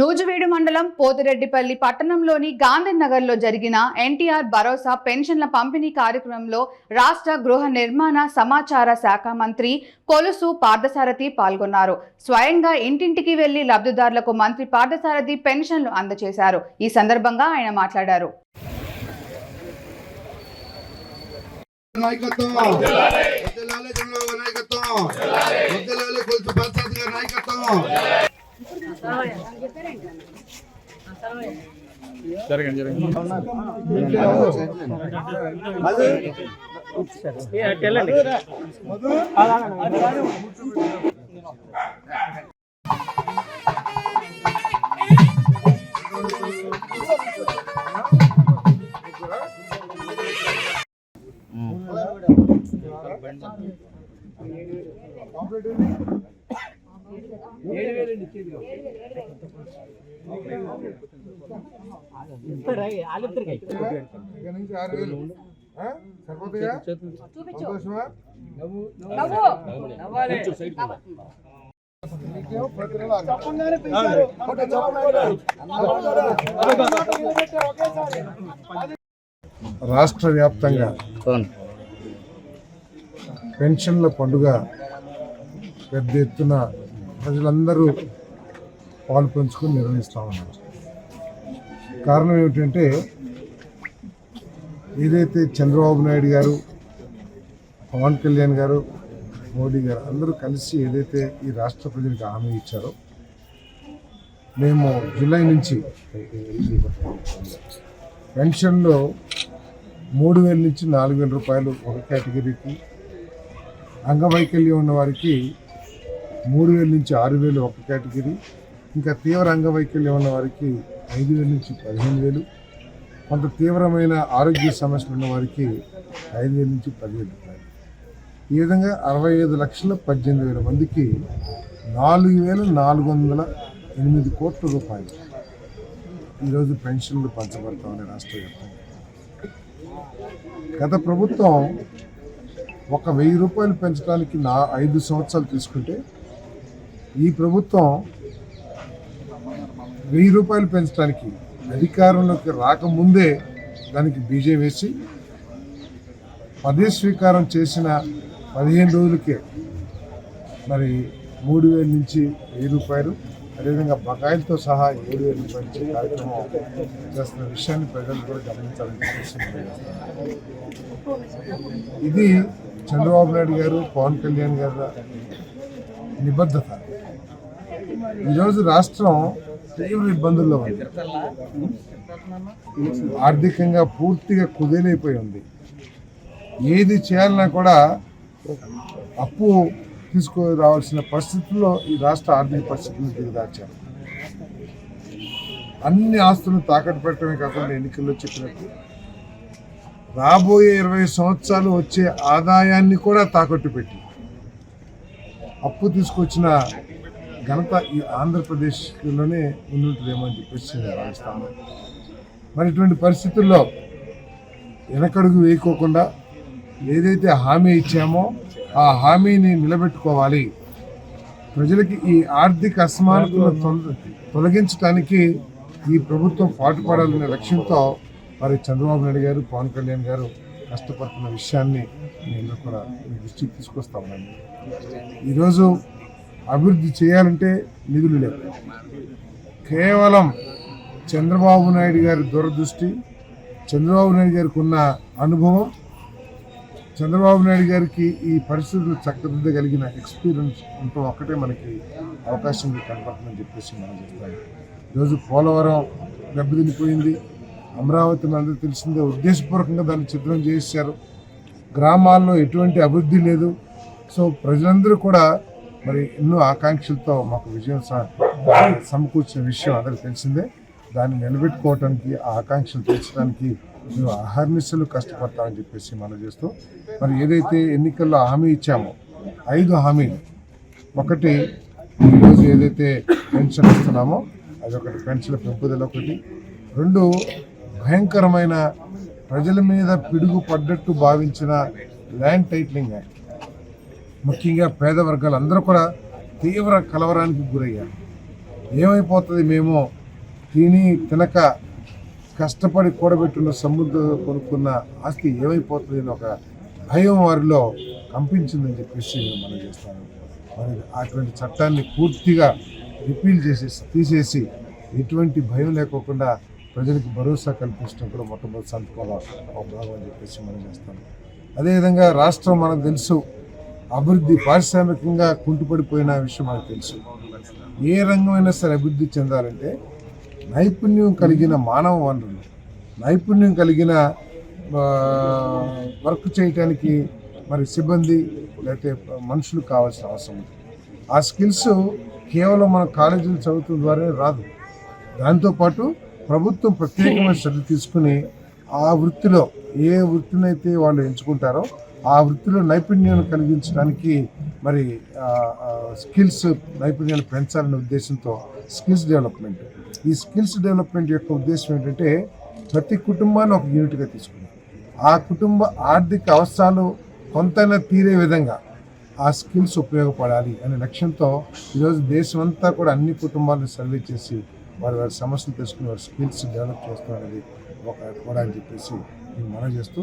నూజువేడు మండలం పోతిరెడ్డిపల్లి పట్టణంలోని గాంధీనగర్లో జరిగిన ఎన్టీఆర్ భరోసా పెన్షన్ల పంపిణీ కార్యక్రమంలో రాష్ట్ర గృహ నిర్మాణ సమాచార శాఖ మంత్రి కొలుసు పార్థసారథి పాల్గొన్నారు. స్వయంగా ఇంటింటికి వెళ్ళి లబ్ధిదారులకు మంత్రి పార్థసారథి పెన్షన్లు అందజేశారు. ఈ సందర్భంగా ఆయన మాట్లాడారు. నాయకత్వం వద్దలాలే చంద్రబాబు నాయకత్వం వద్దలాలే కొలుసు ప్రసాద్ గారి నాయకత్వం ఇక్కడ నుంచి ఆరు వేలు ఆ? సరిపోతాయా సంతోషమా రాష్ట్ర వ్యాప్తంగా పెన్షన్ల పండుగ పెద్ద ఎత్తున ప్రజలందరూ పాలు పంచుకొని నిర్వహిస్తూ ఉన్నారు. కారణం ఏమిటంటే ఏదైతే చంద్రబాబు నాయుడు గారు పవన్ కళ్యాణ్ గారు మోడీ గారు అందరూ కలిసి ఏదైతే ఈ రాష్ట్ర ప్రజలకు హామీ ఇచ్చారో మేము జూలై నుంచి పెన్షన్లో మూడు వేల నుంచి నాలుగు వేల రూపాయలు ఒక కేటగిరీకి అంగవైకల్యం ఉన్న వారికి మూడు వేల నుంచి ఆరు వేలు ఒక కేటగిరీ ఇంకా తీవ్ర అంగవైకల్యం ఉన్న వారికి ఐదు వేల నుంచి పదిహేను వేలు కొంత తీవ్రమైన ఆరోగ్య సమస్యలు ఉన్న వారికి ఐదు వేల నుంచి పదివేలు రూపాయలు. ఈ విధంగా అరవై ఐదు లక్షల పద్దెనిమిది వేల మందికి నాలుగు వేల నాలుగు వందల ఎనిమిది కోట్ల రూపాయలు ఈరోజు పెన్షన్లు పంచబడతామని రాష్ట్ర వ్యాప్తంగా గత ప్రభుత్వం ఒక వెయ్యి రూపాయలు పెంచడానికి నా ఐదు సంవత్సరాలు తీసుకుంటే ఈ ప్రభుత్వం వెయ్యి రూపాయలు పెంచడానికి అధికారంలోకి రాకముందే దానికి బీజే వేసి పదే స్వీకారం చేసిన పదిహేను రోజులకే మరి మూడు వేల నుంచి వెయ్యి రూపాయలు అదేవిధంగా బకాయిలతో సహా ఏడు వేల రూపాయలు ఇచ్చే కార్యక్రమం చేస్తున్న విషయాన్ని ప్రజలు కూడా గమనించాలని ఇది చంద్రబాబు నాయుడు గారు పవన్ కళ్యాణ్ గారి నిబద్ధత. ఈరోజు రాష్ట్రం తీవ్ర ఇబ్బందుల్లో ఉంది. ఆర్థికంగా పూర్తిగా కుదేలైపోయి ఉంది. ఏది చేయాలన్నా కూడా అప్పు తీసుకురావాల్సిన పరిస్థితుల్లో ఈ రాష్ట్ర ఆర్థిక పరిస్థితులను దిగదార్చారు అన్ని ఆస్తులను తాకట్టు పెట్టడమే కాకుండా ఎన్నికల్లో చెప్పినట్టు రాబోయే ఇరవై సంవత్సరాలు వచ్చే ఆదాయాన్ని కూడా తాకట్టు పెట్టి అప్పు తీసుకొచ్చిన ఘనత ఈ ఆంధ్రప్రదేశ్లోనే ఉంటుందేమో అని చెప్పేసి నేను భావిస్తాను. మరి ఇటువంటి పరిస్థితుల్లో వెనకడుగు వేయకోకుండా ఏదైతే హామీ ఇచ్చామో ఆ హామీని నిలబెట్టుకోవాలి. ప్రజలకి ఈ ఆర్థిక అసమానతను తొలగించడానికి ఈ ప్రభుత్వం పాటుపడాలనే లక్ష్యంతో మరి చంద్రబాబు నాయుడు గారు పవన్ కళ్యాణ్ గారు కష్టపడుతున్న విషయాన్ని నేను కూడా దృష్టికి తీసుకొస్తా ఉన్నాను ఈరోజు అభివృద్ధి చేయాలంటే నిధులు లేవు. కేవలం చంద్రబాబు నాయుడు గారి దూరదృష్టి చంద్రబాబు నాయుడు గారికి ఉన్న అనుభవం చంద్రబాబు నాయుడు గారికి ఈ పరిస్థితులు చక్కదిద్దగలిగిన ఎక్స్పీరియన్స్ ఉండటం ఒక్కటే మనకి అవకాశం కనపడుతుందని చెప్పేసి మనం చెప్తాం. ఈరోజు పోలవరం దెబ్బతినిపోయింది. అమరావతి మనందరూ తెలిసిందే ఉద్దేశపూర్వకంగా దాన్ని చిత్రం చేశారు. గ్రామాల్లో ఎటువంటి అభివృద్ధి లేదు. సో ప్రజలందరూ కూడా మరి ఎన్నో ఆకాంక్షలతో మాకు విజయం సమకూర్చిన విషయం అందరికీ తెలిసిందే. దాన్ని నిలబెట్టుకోవటానికి ఆ ఆకాంక్షలు తీర్చడానికి మేము అహర్నిశలు కష్టపడతామని చెప్పేసి మనం చేస్తూ మరి ఏదైతే ఎన్నికల్లో హామీ ఇచ్చామో ఐదు హామీలు. ఒకటి ఈరోజు ఏదైతే పెన్షన్ ఇస్తున్నామో అది ఒకటి పెన్షన్ పెంపుదల ఒకటి. రెండు భయంకరమైన ప్రజల మీద పిడుగు పడ్డట్టు భావించిన ల్యాండ్ టైట్లింగ్ యాక్ట్. ముఖ్యంగా పేద వర్గాలు అందరూ కూడా తీవ్ర కలవరానికి గురయ్యారు. ఏమైపోతుంది మేము తిని తినక కష్టపడి కూడబెట్టున్న సముద్రం కొనుక్కున్న ఆస్తి ఏమైపోతుంది అని ఒక భయం వారిలో కంపించిందని చెప్పేసి మనం చేస్తాను. మరి అటువంటి చట్టాన్ని పూర్తిగా రిపీల్ చేసేసి తీసేసి ఎటువంటి భయం లేకోకుండా ప్రజలకు భరోసా కల్పించడం కూడా మొట్టమొదటి సంతకాల ఒక భాగం అని చెప్పేసి మనం చేస్తాను. అదేవిధంగా రాష్ట్రం మనకు తెలుసు అభివృద్ధి పారిశ్రామికంగా కుంటుపడిపోయిన విషయం మనకు తెలుసు. ఏ రంగమైనా సరే అభివృద్ధి చెందాలంటే నైపుణ్యం కలిగిన మానవ వనరులు నైపుణ్యం కలిగిన వర్క్ చేయటానికి మరి సిబ్బంది లేకపోతే మనుషులు కావాల్సిన అవసరం ఉంది. ఆ స్కిల్స్ కేవలం మన కాలేజీలు చదువుతున్న ద్వారానే రాదు. దాంతోపాటు ప్రభుత్వం ప్రత్యేకమైన శ్రద్ధ తీసుకుని ఆ వృత్తిలో ఏ వృత్తినైతే వాళ్ళు ఎంచుకుంటారో ఆ వృత్తిలో నైపుణ్యం కలిగించడానికి మరి స్కిల్స్ నైపుణ్యాలు పెంచాలనే ఉద్దేశంతో స్కిల్స్ డెవలప్మెంట్. ఈ స్కిల్స్ డెవలప్మెంట్ యొక్క ఉద్దేశం ఏంటంటే ప్రతి కుటుంబాన్ని ఒక యూనిట్గా తీసుకున్నాం ఆ కుటుంబ ఆర్థిక అవసరాలు కొంతైనా తీరే విధంగా ఆ స్కిల్స్ ఉపయోగపడాలి అనే లక్ష్యంతో ఈరోజు దేశం అంతా కూడా అన్ని కుటుంబాలను సర్వే చేసి వారి వారి సమస్యలు తెలుసుకుని వారి స్కిల్స్ డెవలప్ చేస్తాం ఒక కూడా అని చెప్పేసి నేను మనం చేస్తూ